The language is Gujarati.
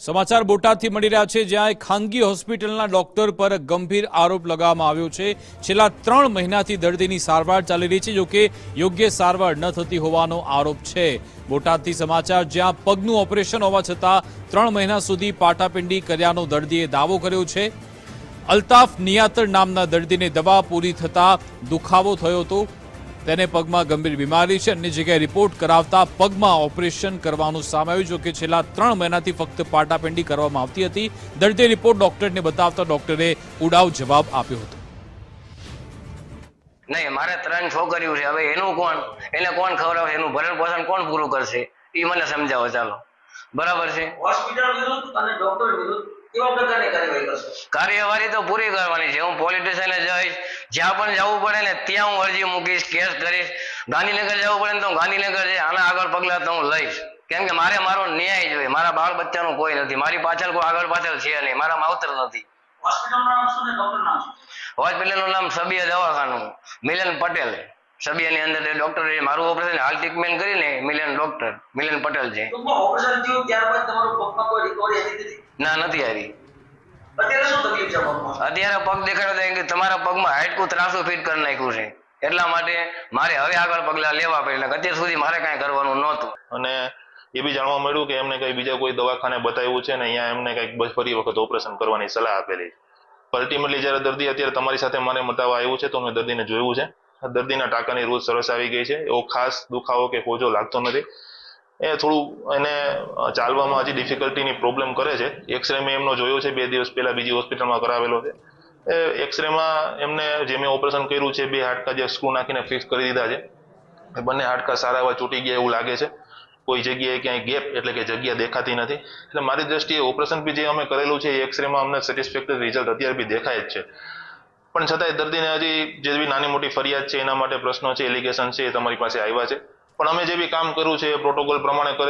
સમાચાર બોટાદથી મળી રહ્યા છે, જ્યાં એક ખાનગી હોસ્પિટલના ડોક્ટર પર ગંભીર આરોપ લગાવવામાં આવ્યો છે. છેલ્લા ત્રણ મહિનાથી દર્દીની સારવાર ચાલી રહી છે જોકે યોગ્ય સારવાર ન થતી હોવાનો આરોપ છે. બોટાદથી સમાચાર, જ્યાં પગનું ઓપરેશન હોવા છતાં ત્રણ મહિના સુધી પાટાપિંડી કર્યાનો દર્દીએ દાવો કર્યો છે. અલ્તાફ નિયાતર નામના દર્દીને દવા પૂરી થતાં દુખાવો થયો હતો. તેને પગમાં ગંભીર બીમારી છે. અન્ય જગ્યાએ રિપોર્ટ કરાવતા પગમાં ઓપરેશન કરવાનું સામે આવ્યું જો કે છેલ્લા ત્રણ મહિનાથી ફક્ત પાટાપિંડી કરવામાં આવતી હતી. દર્દી રિપોર્ટ ડોક્ટરને બતાવતા ડોક્ટરે ઉડાવ જવાબ આપ્યો હતો. નહીં મારે ત્રણ છોકરીઓ છે. હવે એનું કોણ? એને કોણ ખવડાવશે એનું ભરણ પોષણ કોણ પૂરું કરશે? એ મને સમજાવો ચાલો. બરાબર છે? હોસ્પિટલ વિરુદ્ધ અને ડોક્ટર વિરુદ્ધ કાર્યવાહી તો પૂરી કરવાની છે. હું પોલીસ જઈશ. જ્યાં પણ જવું પડે ને ત્યાં હું અરજી મૂકીશ કેસ કરીશ. ગાંધીનગર જવું પડે ને તો ગાંધીનગર જઈ આના આગળ પગલા તો હું લઈશ. કેમ કે મારે મારો ન્યાય જોઈએ. મારા બાળ બચ્ચાનું કોઈ નથી. મારી પાછળ કોઈ આગળ પાછળ છે નહીં. મારા માવતર નથી. હોસ્પિટલનું નામ સબિયા દવાખાનું. મિલન પટેલ. સબિયાની અંદર ડોક્ટર મારું ઓપરેશન હાલ ટ્રીટમેન્ટ કરીને મિલન ડોક્ટર મિલન પટેલ છે. ઓપરેશન થયું ત્યારબાદ તમારું પગમાં કોઈ રિકવરી આવી નથી? ના નથી આવી. અત્યારે શું તકલીફ છે પગમાં? અત્યારે પગ દેખાડો કે તમારા પગમાં હાડકું ત્રાસો ફીટ કરી નાખ્યું છે. એટલા માટે મારે હવે આગળ પગલાં લેવા પડે અત્યાર સુધી મારે કાંઈ કરવાનું નહોતું. અને એ બી જાણવા મળ્યું કે એમને કઈ બીજા કોઈ દવાખાને બતાવ્યું છે ને અહીંયા એમને કંઈક ફરી વખત ઓપરેશન કરવાની સલાહ આપેલી અલ્ટિમેટલી જ્યારે દર્દી અત્યારે તમારી સાથે મારે મતાવવા આવ્યું છે તો મેં દર્દીને જોયું છે. દર્દીના ટાંકાની રોજ સરસ આવી ગઈ છે. એવો ખાસ દુખાવો કે હોજો લાગતો નથી. એ થોડું એને ચાલવામાં હજી ડિફિકલ્ટીની પ્રોબ્લેમ કરે છે. એક્સરે મેં એમનો જોયો છે, બે દિવસ પહેલા બીજી હોસ્પિટલમાં કરાવેલો છે. એ એક્સરેમાં એમને જે મેં ઓપરેશન કર્યું છે, બે હાડકા જે સ્ક્રૂ નાખીને ફિક્સ કરી દીધા છે. બંને હાડકા સારા એવા તૂટી ગયા એવું લાગે છે. કોઈ જગ્યાએ ક્યાંય ગેપ એટલે કે જગ્યા દેખાતી નથી. એટલે મારી દ્રષ્ટિએ ઓપરેશન બી જે અમે કરેલું છે, એ એક્સરેમાં અમને સેટિસ્ફેક્ટરી રિઝલ્ટ અત્યારે બી દેખાય જ છે. પણ છતાંય દર્દીને હજી જે બી નાની મોટી ફરિયાદ છે, એના માટે પ્રશ્નો છે એલિગેશન છે એ તમારી પાસે આવ્યા છે. પણ અમે જે બી કામ કર્યું છે એ પ્રોટોકોલ પ્રમાણે કરે